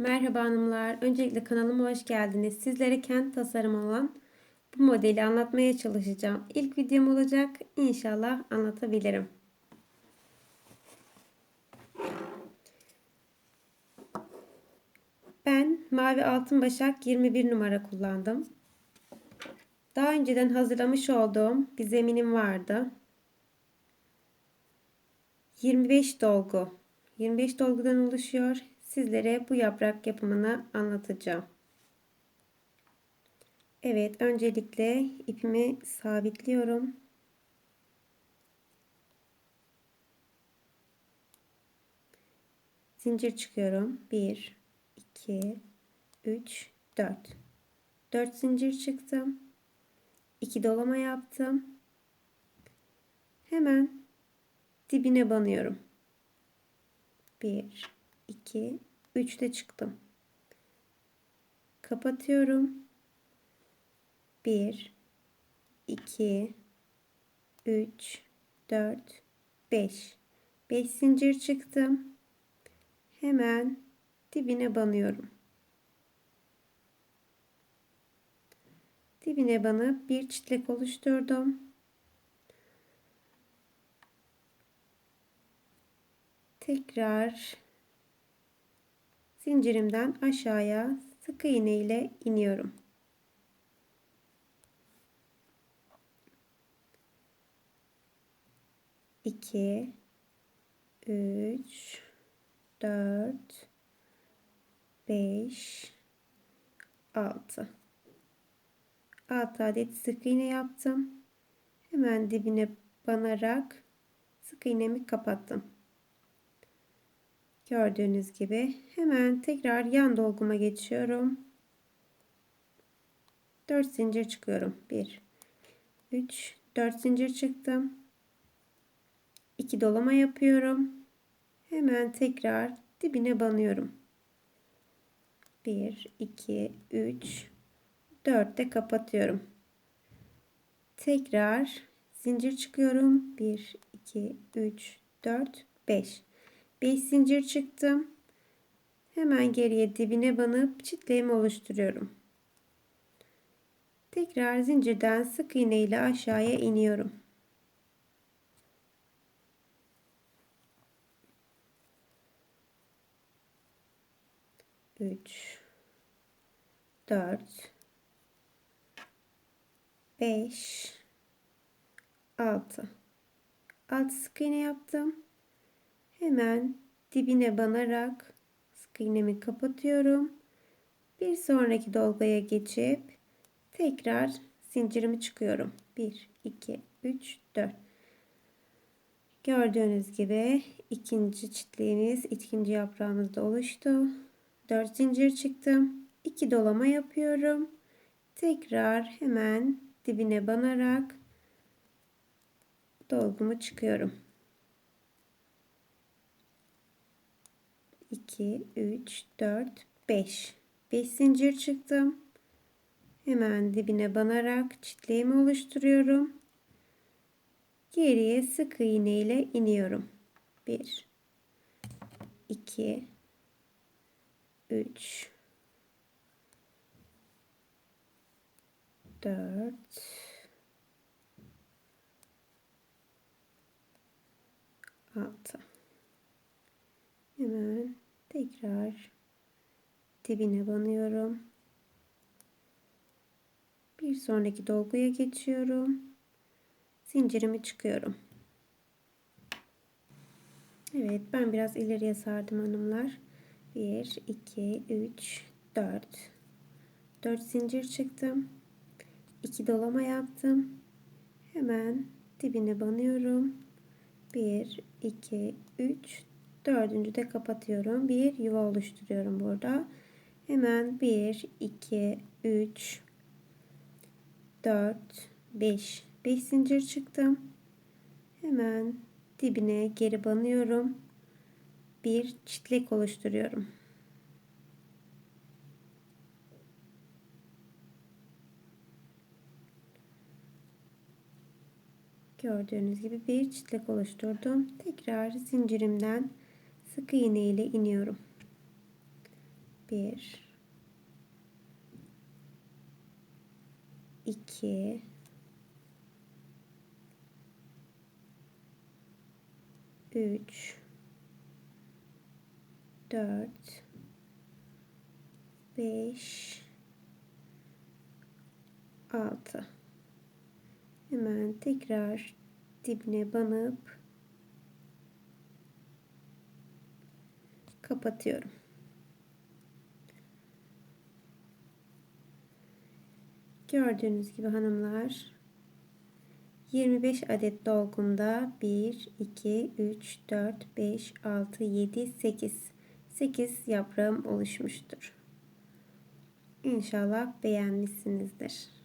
Merhaba hanımlar. Öncelikle kanalıma hoş geldiniz. Sizlere kent tasarımı olan bu modeli anlatmaya çalışacağım. İlk videom olacak. İnşallah anlatabilirim. Ben mavi altın başak 21 numara kullandım. Daha önceden hazırlamış olduğum bir zeminim vardı. 25 dolgu. 25 dolgudan oluşuyor. Sizlere bu yaprak yapımını anlatacağım. Evet, öncelikle ipimi sabitliyorum. Zincir çıkıyorum. 1 2 3 4 4 zincir çıktım. 2 dolama yaptım. Hemen dibine banıyorum. 1 2 3'te çıktım. Kapatıyorum. 1 2 3 4 5 5 zincir çıktım. Hemen dibine banıyorum. Dibine banıp bir çitlek oluşturdum. Tekrar zincirimden aşağıya sık iğne ile iniyorum. İki, üç, dört, beş, altı. Altı adet sık iğne yaptım. Hemen dibine banarak sık iğnemi kapattım. Gördüğünüz gibi hemen tekrar yan dolguma geçiyorum. 4 zincir çıkıyorum. 1 3 4 zincir çıktım. 2 dolama yapıyorum. Hemen tekrar dibine banıyorum. 1 2 3 4 de kapatıyorum. Tekrar zincir çıkıyorum. 1 2 3 4 5 5 zincir çıktım. Hemen geriye dibine banıp çitleğimi oluşturuyorum. Tekrar zincirden sık iğne ile aşağıya iniyorum. Üç, dört, beş, altı. Altı sık iğne yaptım. Hemen dibine banarak sık iğnemi kapatıyorum. Bir sonraki dolguya geçip tekrar zincirimi çıkıyorum. 1 2 3 4 Gördüğünüz gibi ikinci çitliğimiz, ikinci yaprağımız da oluştu. 4 zincir çıktım. 2 dolama yapıyorum. Tekrar hemen dibine banarak dolgumu çıkıyorum. 2, 3, 4, 5. 5 zincir çıktım. Hemen dibine banarak çitliğimi oluşturuyorum. Geriye sık iğne ile iniyorum. 1, 2, 3, 4, 6. Hemen tekrar dibine banıyorum. Bir sonraki dolguya geçiyorum. Zincirimi çıkıyorum. Evet ben biraz ileriye sardım hanımlar. 1, 2, 3, 4. 4 zincir çıktım. 2 dolama yaptım. Hemen dibine banıyorum. 1, 2, 3, Dördüncü de kapatıyorum. Bir yuva oluşturuyorum burada. Hemen 1, 2, 3, 4, 5. 5 zincir çıktım. Hemen dibine geri banıyorum. Bir çitlek oluşturuyorum. Gördüğünüz gibi bir çitlek oluşturdum. Tekrar zincirimden sık iğne ile iniyorum. Bir, iki, üç, dört, beş, altı. Hemen tekrar dibine banıp kapatıyorum. Gördüğünüz gibi hanımlar 25 adet dolgumda 1 2 3 4 5 6 7 8 8 yaprağım oluşmuştur. İnşallah beğenmişsinizdir.